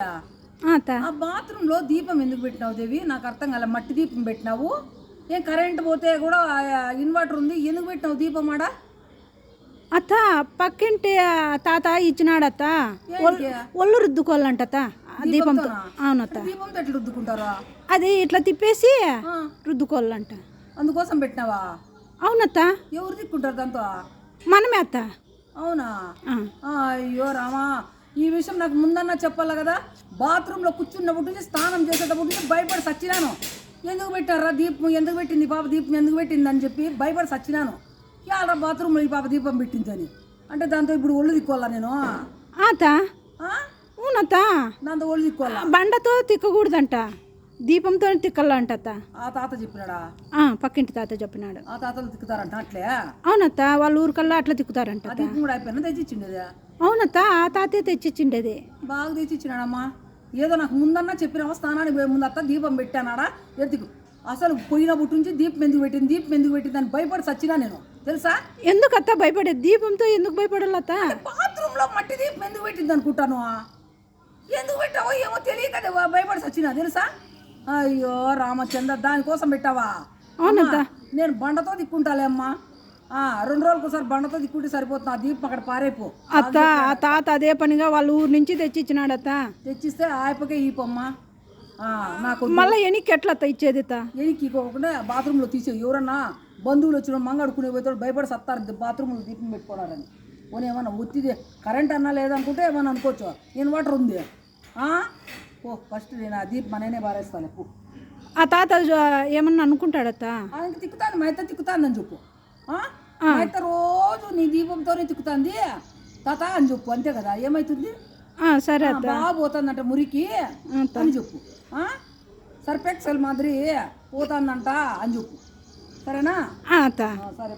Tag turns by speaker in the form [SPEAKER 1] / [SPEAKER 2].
[SPEAKER 1] ఆ, ఆ బాత్రూంలో దీపం ఎందుకు పెట్టినావు దేవి? నాకు అర్థం కాలే. మట్టి దీపం పెట్టినావు. ఏం కరెంట్ పోతే కూడా ఇన్వర్టర్ ఉంది. ఎందుకు పెట్టినావు దీపం ఆడ?
[SPEAKER 2] అత్త పక్కింటి తాత ఇచ్చినాడత్త? ఒళ్ళు రుద్దుకోవాలంట దీపంతో? అవునత్త.
[SPEAKER 1] దీపంతో ఎట్లా రుద్దుకుంటారా?
[SPEAKER 2] అది ఇట్లా తిప్పేసి రుద్దుకోవాలంట.
[SPEAKER 1] అందుకోసం పెట్టినావా?
[SPEAKER 2] అవునత్త.
[SPEAKER 1] ఎవరు దిక్కుంటారు దాంతో?
[SPEAKER 2] మనమే అత్త.
[SPEAKER 1] అవునా? అయ్యో రామా. విషయం నాకు ముందన్నా చెప్పాలి కదా? బాత్రూంలో కూర్చున్నప్పటి నుంచి స్నానం చేసేటప్పటి నుంచి భయపడి సచ్చినాను. ఎందుకు పెట్టారా దీపం? ఎందుకు పెట్టింది పాప దీపం? ఎందుకు పెట్టింది అని చెప్పి భయపడి సచ్చినాను. ఇలా బాత్రూంలో ఈ పాప దీపం పెట్టింది అని. అంటే దాంతో ఇప్పుడు ఒళ్ళు దిక్కోవాలా నేను?
[SPEAKER 2] అవునత్త
[SPEAKER 1] దాంతో ఒళ్ళు దిక్కోవాలా
[SPEAKER 2] బండతో తిక్కకూడదంట. దీపంతో తిక్కాలంట
[SPEAKER 1] ఆ తాత చెప్పినాడా?
[SPEAKER 2] ఆ, పక్కింటి తాత చెప్పినాడు.
[SPEAKER 1] ఆ తాతలు తిక్కుతారంట అట్లే?
[SPEAKER 2] అవునత్త వాళ్ళ ఊరికల్లా అట్లా తిక్కుతారంట.
[SPEAKER 1] దీపం కూడా అయిపోయినా తెచ్చిచ్చిండేదా?
[SPEAKER 2] అవునత్త ఆ తాతే తెచ్చిచ్చిండేది.
[SPEAKER 1] బాగా తెచ్చిచ్చినాడమ్మా. ఏదో నాకు ముందన్నా చెప్పినావా స్నానానికి పోయే ముందు అత్త దీపం పెట్టానాడా? ఎత్తుకు. అసలు పోయినప్పటి నుంచి దీపం ఎందుకు పెట్టింది దీపం ఎందుకు పెట్టింది అని భయపడి సచ్చినా నేను. తెలుసా?
[SPEAKER 2] ఎందుకు అత్త భయపడేది? దీపంతో ఎందుకు భయపడాలత్త
[SPEAKER 1] బాత్రూంలో మట్టి దీపం ఎందుకు పెట్టింది అనుకుంటాను. ఎందుకు పెట్టావో ఏమో తెలియక భయపడి సచ్చినా తెలుసా? అయ్యో రామచంద్ర దానికోసం పెట్టావా?
[SPEAKER 2] అవునత్త.
[SPEAKER 1] నేను బండతో దిక్కుంటాలే అమ్మా. రెండు రోజులకు ఒకసారి బండతో దిక్కుంటే సరిపోతుంది. ఆ దీపం అక్కడ పారైపో.
[SPEAKER 2] అత్త ఆ తాత అదే పనిగా వాళ్ళ ఊరు నుంచి తెచ్చిచ్చినాడత్త
[SPEAKER 1] తెచ్చిస్తే ఆయపకే ఈ పొమ్మ ఆ, నాకు
[SPEAKER 2] మళ్ళీ ఎనికి ఎట్లా అత్త ఇచ్చేది అత్త?
[SPEAKER 1] ఎనికి ఇవ్వకుండా బాత్రూంలో తీసే ఎవరన్నా బంధువులు వచ్చిన మంగడుకునే పోతాడు భయపడి సత్తారు. బాత్రూంలో దీపం పెట్టుకోవడాలని పోనీ ఏమన్నా ఒత్తిది కరెంట్ అన్నా లేదనుకుంటే ఏమన్నా అనుకోవచ్చు. ఇన్వర్టర్ ఉంది? ఓ ఫస్ట్ నేను ఆ దీపం మననే బారేస్తాను పో.
[SPEAKER 2] ఆ తాత ఏమన్నా అనుకుంటాడత్త
[SPEAKER 1] ఆయనకి తిక్కుతాను మా అయితే తిక్కుతాందని చెప్పు. అయితే రోజు నీ దీపంతోనే తిక్కుతాంది. తాత అని చెప్పు అంతే కదా? ఏమవుతుంది
[SPEAKER 2] ఆ, సరే
[SPEAKER 1] బాగా పోతుందంట మురికి. అని చెప్పు. ఆ? సర్పెక్సల్ మాదిరి పోతుందంట అని చెప్పు. సరేనా? సరే